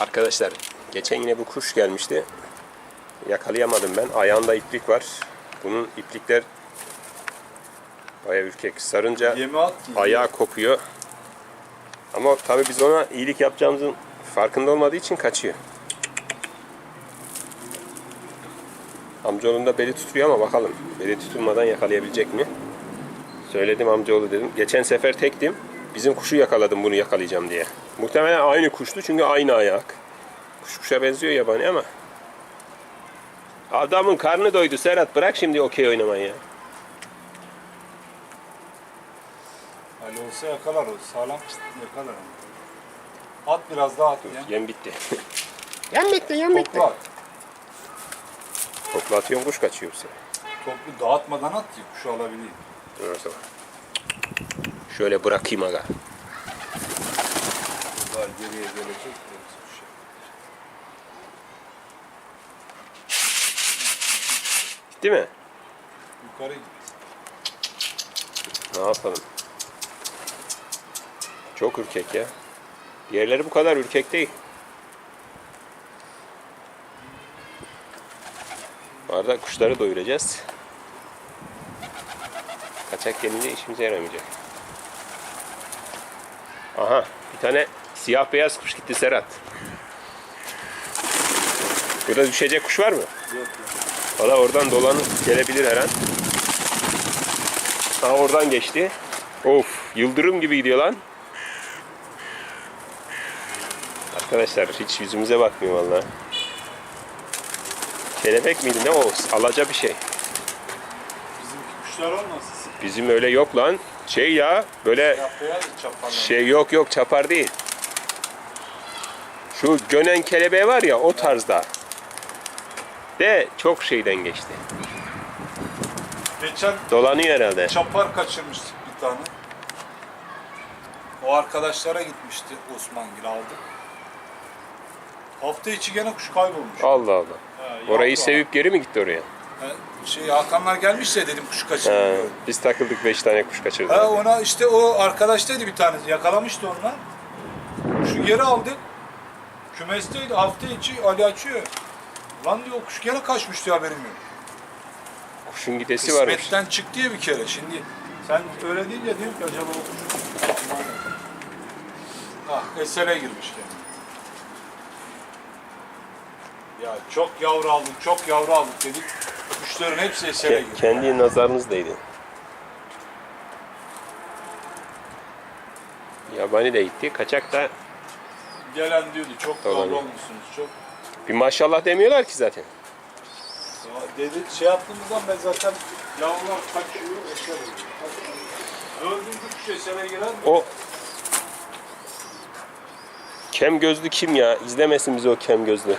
Arkadaşlar geçen yine bu kuş gelmişti. Yakalayamadım ben. Ayağında iplik var. Bunun iplikler bayağı ürkek. Sarınca ayağı kopuyor. Ama tabii biz ona iyilik yapacağımızın farkında olmadığı için kaçıyor. Amcaoğlum da beli tutuyor ama bakalım. Beli tutulmadan yakalayabilecek mi? Söyledim amcaoğlu dedim. Geçen sefer tektim. Bizim kuşu yakaladım bunu yakalayacağım diye. Muhtemelen aynı kuştu çünkü aynı ayak. Kuş kuşa benziyor yabani ama. Adamın karnı doydu Serhat bırak şimdi okey oynamayı ya. Ali olsa yakalar o. Sağlam yakalar onu. At biraz daha at. Yani. Yem bitti. yem bitti yem bitti. Toplu at. Toplu atıyorsun kuş kaçıyor sefer. Toplu dağıtmadan at ki kuşu alabileyim. Dur zaman. Şöyle bırakayım aga. Bunlar geriye gelecek. kuşa. Gitti mi? Yukarı git. Ne yapalım? Çok ürkek ya. Diğerleri bu kadar ürkek değil. Arada kuşları doyuracağız. Kaçak gelince işimize yaramayacak. Aha bir tane siyah beyaz kuş gitti Serhat. Burada düşecek kuş var mı? Yok yok. Valla oradan dolanıp gelebilir her an. Ha oradan geçti. Of yıldırım gibi gidiyor lan. Arkadaşlar hiç yüzümüze bakmıyor valla. Kelebek miydi ne o? Alaca bir şey. Bizimki kuşlar olmasın. Bizim öyle yok lan. Şey ya böyle şey yok yok çapar değil. Şu gönen kelebeği var ya o tarzda. De çok şeyden geçti. Geçen Dolanıyor herhalde. çapar kaçırmıştık bir tane. O arkadaşlara gitmişti Osman Gil aldı. Hafta içi gene kuş kaybolmuş. Allah Allah. Ha, Orayı yavru sevip geri mi gitti oraya? Ha, Şey Hakanlar gelmiş de dedim kuş Ha, kaçırıyor. biz takıldık 5 tane kuş kaçırdık. Ha, ona işte o arkadaştaydı bir tanesi yakalamıştı onunla. Kuşu geri aldık. Kümesteydi hafta içi Ali açıyor. Lan diyor kuş gene kaçmış diyor haberim yok. Kuşun gidesi varmış. Kısmetten çıktı ya bir kere. Şimdi sen öyle deyince diyorum ki acaba o kuş... Ah esere girmiş yani. Ya çok yavru aldık, çok yavru aldık dedik. Kuşların hepsi esere Ke- girdi. kendi nazarınızdaydı. Yabani de gitti. Kaçak da Gelen diyordu çok yavru olmuşsunuz, çok. bir maşallah demiyorlar ki zaten. Dedi, şey yaptığımızdan ben zaten yavrular kaçıyor, esere giriyor. Dördüncü kuş esere girer mi? O kem gözlü kim ya? İzlemesin bizi o kem gözlü.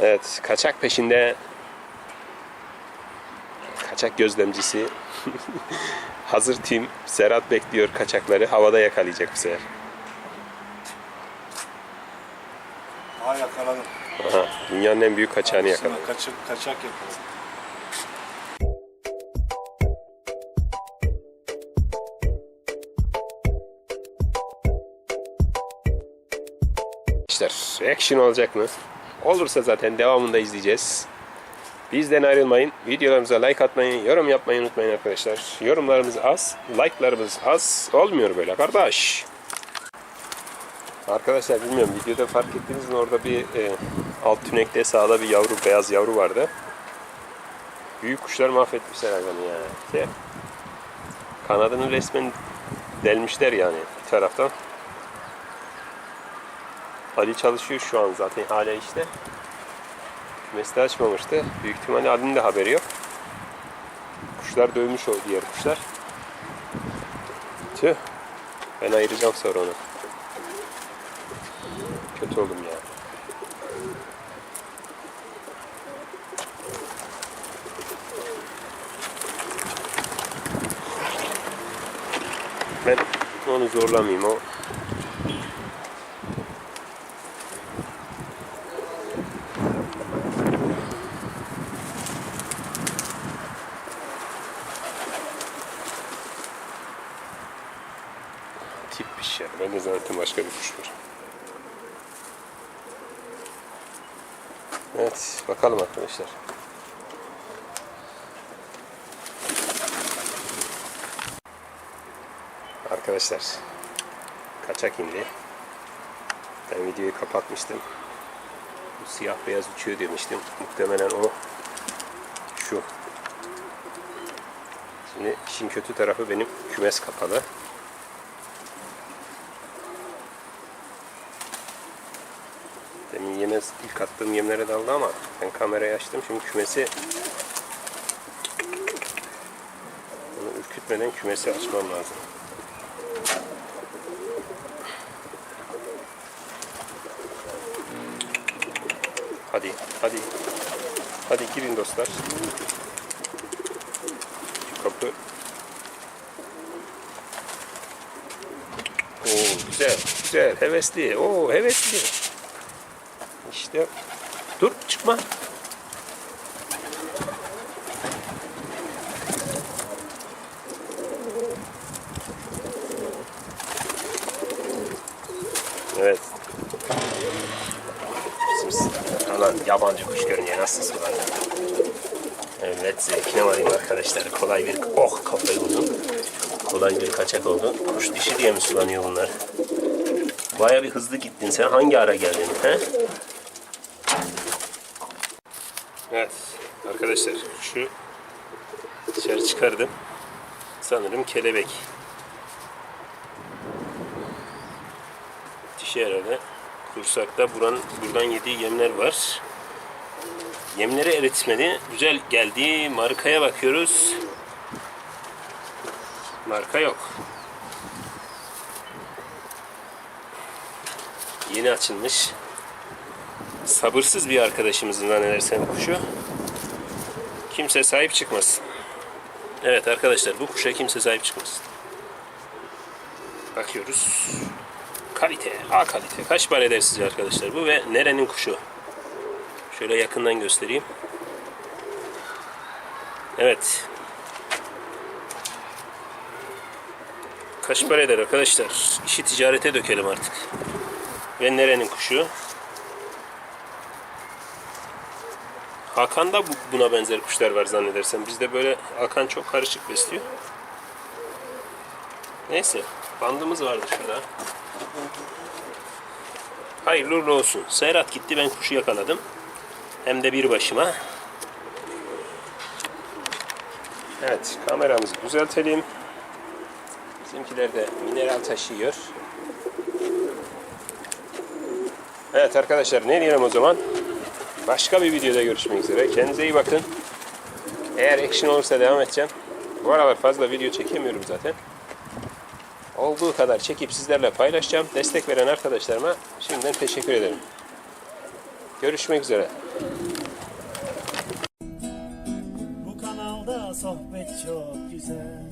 Evet, kaçak peşinde kaçak gözlemcisi hazır tim Serhat bekliyor kaçakları havada yakalayacak bu sefer. Ha yakaladım. Aha, dünyanın en büyük kaçağını yakaladı. Kaçak, kaçak yakaladım. Reaction olacak mı? Olursa zaten devamında izleyeceğiz. Bizden ayrılmayın. Videolarımıza like atmayı, yorum yapmayı unutmayın arkadaşlar. Yorumlarımız az, like'larımız az. Olmuyor böyle kardeş. Arkadaşlar bilmiyorum videoda fark ettiniz mi orada bir e, alt tünekte sağda bir yavru, beyaz yavru vardı. Büyük kuşlar mahvetmişler hayvanı ya. Şey, kanadını resmen delmişler yani bir taraftan. Ali çalışıyor şu an zaten hala işte. Kümesi de açmamıştı. Büyük ihtimalle Ali'nin de haberi yok. Kuşlar dövmüş o diğer kuşlar. Tüh. Ben ayıracağım sonra onu. Kötü oldum ya. Ben onu zorlamayayım. O tipmiş ya. Ben de zaten başka bir kuş var. Evet bakalım arkadaşlar. Arkadaşlar kaçak indi. Ben videoyu kapatmıştım. Bu siyah beyaz uçuyor demiştim. Muhtemelen o şu. Şimdi işin kötü tarafı benim kümes kapalı. Yemez ilk attığım yemlere daldı ama ben kamerayı açtım. Şimdi kümesi onu ürkütmeden kümesi açmam lazım. Hadi, hadi. Hadi girin dostlar. Şu kapı. Oo, güzel, güzel, hevesli. Oo, hevesli. İşte. Dur, çıkma. Evet. Lan yabancı kuş görünüyor nasılsın lan? Evet zevkine varayım arkadaşlar. Kolay bir oh kafayı vurdum. Kolay bir kaçak oldu. Kuş dişi diye mi sulanıyor bunlar? Baya bir hızlı gittin. Sen hangi ara geldin? He? Evet arkadaşlar şu dışarı çıkardım. Sanırım kelebek. Dişi herhalde. Kursakta buranın, buradan yediği yemler var. Yemleri eritmedi. Güzel geldi. Markaya bakıyoruz. Marka yok. Yeni açılmış. Sabırsız bir arkadaşımızın zannedersem kuşu. Kimse sahip çıkmasın. Evet arkadaşlar bu kuşa kimse sahip çıkmasın. Bakıyoruz. Kalite, A kalite. Kaç para eder sizce arkadaşlar bu ve nerenin kuşu? Şöyle yakından göstereyim. Evet. Kaç para eder arkadaşlar? İşi ticarete dökelim artık. Ve nerenin kuşu? Hakan'da bu- buna benzer kuşlar var zannedersem. Bizde böyle Hakan çok karışık besliyor. Neyse. Bandımız vardı şurada. Hayırlı uğurlu olsun. Serhat gitti ben kuşu yakaladım. Hem de bir başıma. Evet kameramızı düzeltelim. Bizimkiler de mineral taşıyor. Evet arkadaşlar ne diyelim o zaman? Başka bir videoda görüşmek üzere. Kendinize iyi bakın. Eğer action olursa devam edeceğim. Bu aralar fazla video çekemiyorum zaten. Olduğu kadar çekip sizlerle paylaşacağım. Destek veren arkadaşlarıma şimdiden teşekkür ederim. Görüşmek üzere. Bu kanalda sohbet çok güzel